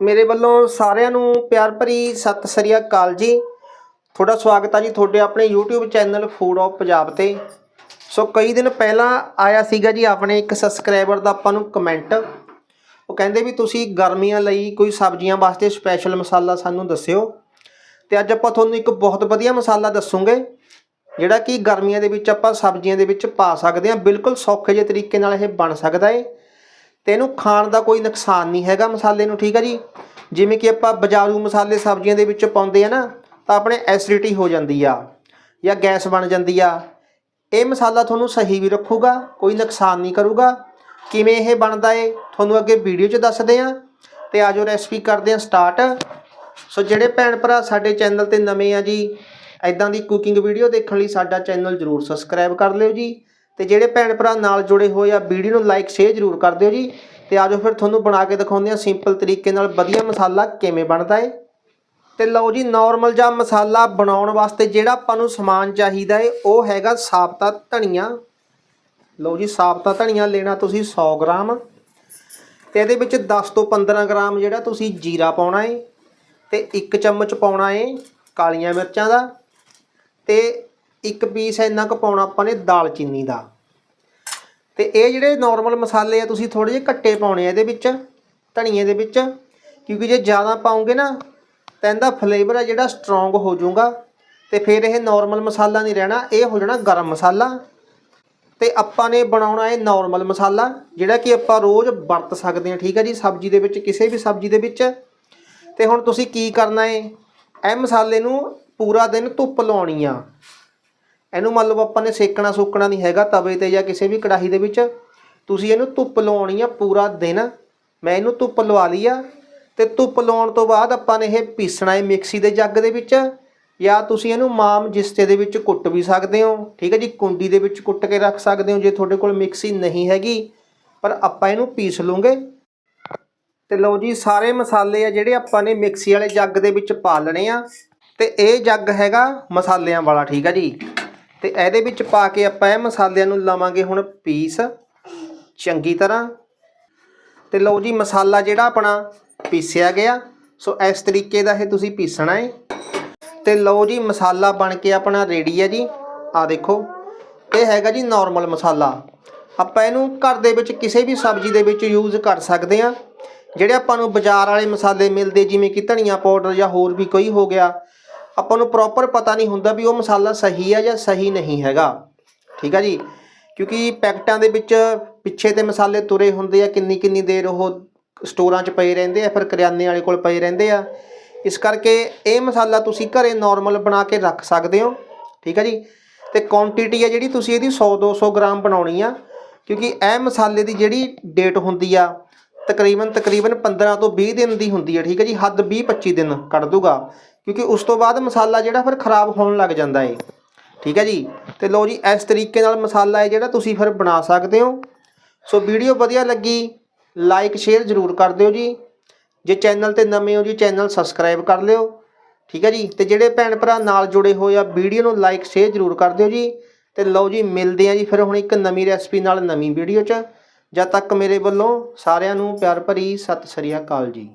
ਮੇਰੇ ਵੱਲੋਂ ਸਾਰਿਆਂ ਨੂੰ ਪਿਆਰ ਭਰੀ ਸਤਿ ਸ੍ਰੀ ਅਕਾਲ ਜੀ। ਤੁਹਾਡਾ ਸਵਾਗਤ ਹੈ ਜੀ ਤੁਹਾਡੇ ਆਪਣੇ YouTube channel food of Punjab ਤੇ। ਸੋ ਕਈ ਦਿਨ ਪਹਿਲਾਂ ਆਇਆ ਸੀਗਾ ਜੀ ਆਪਣੇ ਇੱਕ ਸਬਸਕ੍ਰਾਈਬਰ ਦਾ ਆਪਾਂ ਨੂੰ ਕਮੈਂਟ ਉਹ ਕਹਿੰਦੇ ਵੀ ਤੁਸੀਂ ਗਰਮੀਆਂ ਲਈ ਕੋਈ ਸਬਜ਼ੀਆਂ ਵਾਸਤੇ ਸਪੈਸ਼ਲ ਮਸਾਲਾ ਸਾਨੂੰ ਦੱਸਿਓ। ਤੇ ਅੱਜ ਆਪਾਂ ਤੁਹਾਨੂੰ ਇੱਕ ਬਹੁਤ ਵਧੀਆ ਮਸਾਲਾ ਦੱਸੂਗੇ, ਜਿਹੜਾ ਕਿ ਗਰਮੀਆਂ ਦੇ ਵਿੱਚ ਆਪਾਂ ਸਬਜ਼ੀਆਂ ਦੇ ਵਿੱਚ ਪਾ ਸਕਦੇ ਹਾਂ। ਬਿਲਕੁਲ ਸੌਖੇ ਜਿਹੇ ਤਰੀਕੇ ਨਾਲ ਇਹ ਬਣ ਸਕਦਾ ਹੈ ਤੇ ਇਹਨੂੰ ਖਾਣ ਦਾ ਕੋਈ ਨੁਕਸਾਨ ਨਹੀਂ ਹੈਗਾ ਮਸਾਲੇ ਨੂੰ, ਠੀਕ ਹੈ ਜੀ? ਜਿਵੇਂ ਕਿ ਆਪਾਂ ਬਾਜ਼ਾਰੂ ਮਸਾਲੇ ਸਬਜ਼ੀਆਂ ਦੇ ਵਿੱਚ ਪਾਉਂਦੇ ਆ ਨਾ, ਤਾਂ ਆਪਣੇ ਐਸਿਡਿਟੀ ਹੋ ਜਾਂਦੀ ਆ ਜਾਂ ਗੈਸ ਬਣ ਜਾਂਦੀ ਆ। ਇਹ ਮਸਾਲਾ ਤੁਹਾਨੂੰ ਸਹੀ ਵੀ ਰੱਖੂਗਾ, ਕੋਈ ਨੁਕਸਾਨ ਨਹੀਂ ਕਰੂਗਾ। ਕਿਵੇਂ ਇਹ ਬਣਦਾ ਏ, ਤੁਹਾਨੂੰ ਅੱਗੇ ਵੀਡੀਓ 'ਚ ਦੱਸਦੇ ਆ। ਤੇ ਆਜੋ ਰੈਸਪੀ ਕਰਦੇ ਆ ਸਟਾਰਟ ਸੋ ਜਿਹੜੇ ਭੈਣ ਭਰਾ ਸਾਡੇ ਚੈਨਲ ਤੇ ਨਵੇਂ ਆ ਜੀ ਐਦਾਂ ਦੀ ਕੁਕਿੰਗ ਵੀਡੀਓ ਦੇਖਣ ਲਈ ਸਾਡਾ ਚੈਨਲ ਜਰੂਰ ਸਬਸਕ੍ਰਾਈਬ ਕਰ ਲਿਓ ਜੀ। ਤੇ ਜਿਹੜੇ ਭੈਣ ਭਰਾ ਨਾਲ ਜੁੜੇ ਹੋਏ ਆ, ਵੀਡੀਓ ਨੂੰ ਲਾਈਕ ਸ਼ੇਅਰ ਜਰੂਰ ਕਰ ਦਿਓ ਜੀ। ਤੇ ਆਜੋ ਫਿਰ ਤੁਹਾਨੂੰ ਬਣਾ ਕੇ ਦਿਖਾਉਂਦੇ ਆ ਸਿੰਪਲ ਤਰੀਕੇ ਨਾਲ ਵਧੀਆ ਮਸਾਲਾ ਕਿਵੇਂ ਬਣਦਾ ਏ। ਤੇ ਲਓ ਜੀ ਨਾਰਮਲ ਜਾਂ ਮਸਾਲਾ ਬਣਾਉਣ ਵਾਸਤੇ ਜਿਹੜਾ ਆਪਾਂ ਨੂੰ ਸਮਾਨ ਚਾਹੀਦਾ ਏ, ਉਹ ਹੈਗਾ ਸਾਬਤਾ ਧਨੀਆ। ਲਓ ਜੀ, ਸਾਬਤਾ ਧਨੀਆ ਲੈਣਾ ਤੁਸੀਂ 100 ਗ੍ਰਾਮ। ਤੇ ਇਹਦੇ ਵਿੱਚ 10 ਤੋਂ 15 ਗ੍ਰਾਮ ਜਿਹੜਾ ਤੁਸੀਂ ਜੀਰਾ ਪਾਉਣਾ ਏ। ਤੇ 1 ਚਮਚ ਪਾਉਣਾ ਏ ਕਾਲੀਆਂ ਮਿਰਚਾਂ ਦਾ। ਤੇ ਇੱਕ ਪੀਸ ਇੰਨਾ ਕੁ ਪਾਉਣਾ ਆਪਾਂ ਨੇ ਦਾਲਚੀਨੀ ਦਾ। ਤੇ ਇਹ ਜਿਹੜੇ ਨਾਰਮਲ ਮਸਾਲੇ ਆ, ਤੁਸੀਂ ਥੋੜੇ ਜਿਹੇ ਘੱਟੇ ਪਾਉਣੇ ਆ ਇਹਦੇ ਵਿੱਚ, ਧਨੀਏ ਦੇ ਵਿੱਚ, ਕਿਉਂਕਿ ਜੇ ਜ਼ਿਆਦਾ ਪਾਉਂਗੇ ਨਾ, ਤਾਂ ਇਹਦਾ ਫਲੇਵਰ ਆ ਜਿਹੜਾ ਸਟਰੋਂਗ ਹੋ ਜਾਊਗਾ। ਤੇ ਫਿਰ ਇਹ ਨਾਰਮਲ ਮਸਾਲਾ ਨਹੀਂ ਰਹਿਣਾ, ਇਹ ਹੋ ਜਾਣਾ ਗਰਮ ਮਸਾਲਾ। ਤੇ ਆਪਾਂ ਨੇ ਬਣਾਉਣਾ ਹੈ ਨਾਰਮਲ ਮਸਾਲਾ, ਜਿਹੜਾ ਕਿ ਆਪਾਂ ਰੋਜ਼ ਵਰਤ ਸਕਦੇ ਹਾਂ, ਠੀਕ ਹੈ ਜੀ, ਸਬਜ਼ੀ ਦੇ ਵਿੱਚ, ਕਿਸੇ ਵੀ ਸਬਜ਼ੀ ਦੇ ਵਿੱਚ। ਤੇ ਹੁਣ ਤੁਸੀਂ ਕੀ ਕਰਨਾ ਹੈ ਇਹ ਮਸਾਲੇ ਨੂੰ ਪੂਰਾ ਦਿਨ ਧੁੱਪ ਲਾਉਣੀ ਆ। ਇਹਨੂੰ ਮੰਨ ਲਓ ਆਪਾਂ ਨੇ ਸੇਕਣਾ ਸੁੱਕਣਾ ਨਹੀਂ ਹੈਗਾ ਤਵੇ ਤੇ ਜਾਂ ਕਿਸੇ ਵੀ ਕੜਾਹੀ ਦੇ ਵਿੱਚ। ਤੁਸੀਂ ਇਹਨੂੰ ਧੁੱਪ ਲਾਉਣੀ ਆ ਪੂਰਾ ਦਿਨ। ਮੈਂ ਇਹਨੂੰ ਧੁੱਪ ਲਵਾ ਲਈ ਆ ਤੇ ਧੁੱਪ ਲਾਉਣ ਤੋਂ ਬਾਅਦ ਆਪਾਂ ਨੇ ਇਹ ਪੀਸਣਾ ਹੈ ਮਿਕਸੀ ਦੇ ਜੱਗ ਦੇ ਵਿੱਚ ਜਾਂ ਤੁਸੀਂ ਇਹਨੂੰ ਮਾਮ ਜਿਸਤੇ ਦੇ ਵਿੱਚ ਕੁੱਟ ਵੀ ਸਕਦੇ ਹੋ। ਠੀਕ ਹੈ ਜੀ, ਕੁੰਡੀ ਦੇ ਵਿੱਚ ਕੁੱਟ ਕੇ ਰੱਖ ਸਕਦੇ ਹੋ ਜੇ ਤੁਹਾਡੇ ਕੋਲ ਮਿਕਸੀ ਨਹੀਂ ਹੈਗੀ। ਪਰ ਆਪਾਂ ਇਹਨੂੰ ਪੀਸ ਲੂੰਗੇ। ਤੇ ਲਓ ਜੀ, ਸਾਰੇ ਮਸਾਲੇ ਆ ਜਿਹੜੇ ਆਪਾਂ ਨੇ ਮਿਕਸੀ ਵਾਲੇ ਜੱਗ ਦੇ ਵਿੱਚ ਪਾ ਲੈਣੇ ਆ। ਤੇ ਇਹ ਜੱਗ ਹੈਗਾ ਮਸਾਲਿਆਂ ਵਾਲਾ, ਠੀਕ ਆ ਜੀ। ਤੇ ਇਹਦੇ ਵਿੱਚ ਪਾ ਕੇ ਆਪਾਂ ਇਹ ਮਸਾਲਿਆਂ ਨੂੰ ਲਵਾਂਗੇ ਹੁਣ ਪੀਸ, ਚੰਗੀ ਤਰ੍ਹਾਂ। ਤੇ ਲਓ ਜੀ, ਮਸਾਲਾ ਜਿਹੜਾ ਆਪਣਾ ਪੀਸਿਆ ਗਿਆ। ਸੋ ਇਸ ਤਰੀਕੇ ਦਾ ਇਹ ਤੁਸੀਂ ਪੀਸਣਾ ਹੈ ਤੇ ਲਓ ਜੀ, ਮਸਾਲਾ ਬਣ ਕੇ ਆਪਣਾ ਰੈਡੀ ਹੈ ਜੀ। ਆ ਦੇਖੋ, ਇਹ ਹੈਗਾ ਜੀ ਨਾਰਮਲ ਮਸਾਲਾ। ਆਪਾਂ ਇਹਨੂੰ ਘਰ ਦੇ ਵਿੱਚ ਕਿਸੇ ਵੀ ਸਬਜ਼ੀ ਦੇ ਵਿੱਚ ਯੂਜ਼ ਕਰ ਸਕਦੇ ਆ ਜਿਹੜੇ ਆਪਾਂ ਨੂੰ ਬਾਜ਼ਾਰ ਵਾਲੇ ਮਸਾਲੇ ਮਿਲਦੇ, ਜਿਵੇਂ ਕਿ ਧਨੀਆ ਪਾਊਡਰ ਜਾਂ ਹੋਰ ਵੀ ਕੋਈ ਹੋ ਗਿਆ। ਆਪਾਂ ਨੂੰ ਪ੍ਰੋਪਰ ਪਤਾ ਨਹੀਂ ਹੁੰਦਾ ਵੀ ਉਹ ਮਸਾਲਾ ਸਹੀ ਹੈ ਜਾਂ ਸਹੀ ਨਹੀਂ ਹੈਗਾ। ਠੀਕ ਹੈ ਜੀ? ਕਿਉਂਕਿ ਪੈਕਟਾਂ ਦੇ ਵਿੱਚ ਪਿੱਛੇ ਤੇ ਮਸਾਲੇ ਤੁਰੇ ਹੁੰਦੇ ਆ, ਕਿੰਨੀ ਕਿੰਨੀ ਦੇਰ ਉਹ ਸਟੋਰਾਂ 'ਚ ਪਏ ਰਹਿੰਦੇ ਆ, ਫਿਰ ਕਰਿਆਨੇ ਵਾਲੇ ਕੋਲ ਪਏ ਰਹਿੰਦੇ ਆ। ਇਸ ਕਰਕੇ ਇਹ ਮਸਾਲਾ ਤੁਸੀਂ ਘਰੇ ਨਾਰਮਲ ਬਣਾ ਕੇ ਰੱਖ ਸਕਦੇ ਹੋ। ਠੀਕ ਹੈ ਜੀ? ਤੇ ਕੁਆਂਟੀਟੀ ਹੈ ਜਿਹੜੀ ਤੁਸੀਂ ਇਹਦੀ 100 200 ਗ੍ਰਾਮ ਬਣਾਉਣੀ ਆ। ਕਿਉਂਕਿ ਇਹ ਮਸਾਲੇ ਦੀ ਜਿਹੜੀ ਡੇਟ ਹੁੰਦੀ ਆ ਤਕਰੀਬਨ ਤਕਰੀਬਨ 15 ਤੋਂ 20 ਦਿਨ ਦੀ ਹੁੰਦੀ ਹੈ, ਠੀਕ ਹੈ ਜੀ, ਹੱਦ 20 25 ਦਿਨ ਕੱਢ ਦੂਗਾ ਕਿਉਂਕਿ ਉਸ ਤੋਂ ਬਾਅਦ ਮਸਾਲਾ ਜਿਹੜਾ ਫਿਰ ਖਰਾਬ ਹੋਣ ਲੱਗ ਜਾਂਦਾ ਏ, ਠੀਕ ਹੈ ਜੀ। ਤੇ ਲਓ ਜੀ, ਇਸ ਤਰੀਕੇ ਨਾਲ ਮਸਾਲਾ ਹੈ ਜਿਹੜਾ ਤੁਸੀਂ ਫਿਰ ਬਣਾ ਸਕਦੇ ਹੋ। ਸੋ ਵੀਡੀਓ ਵਧੀਆ ਲੱਗੀ, ਲਾਈਕ, ਸ਼ੇਅਰ ਜ਼ਰੂਰ ਕਰ ਦਿਓ ਜੀ। ਜੇ ਚੈਨਲ ਤੇ ਨਵੇਂ ਹੋ ਜੀ, ਚੈਨਲ ਸਬਸਕ੍ਰਾਈਬ ਕਰ ਲਿਓ, ਠੀਕ ਹੈ ਜੀ। ਤੇ ਜਿਹੜੇ ਭੈਣ ਭਰਾ ਨਾਲ ਜੁੜੇ ਹੋਏ ਆ, ਵੀਡੀਓ ਨੂੰ ਲਾਈਕ, ਸ਼ੇਅਰ ਜ਼ਰੂਰ ਕਰ ਦਿਓ ਜੀ। ਤੇ ਲਓ ਜੀ, ਮਿਲਦੇ ਆ ਜੀ ਫਿਰ ਹੁਣ ਇੱਕ ਨਵੀਂ ਰੈਸਪੀ ਨਾਲ ਨਵੀਂ ਵੀਡੀਓ 'ਚ। ਜਦ ਤੱਕ ਮੇਰੇ ਵੱਲੋਂ ਸਾਰਿਆਂ ਨੂੰ ਪਿਆਰ ਭਰੀ ਸਤਿ ਸ੍ਰੀ ਅਕਾਲ ਜੀ।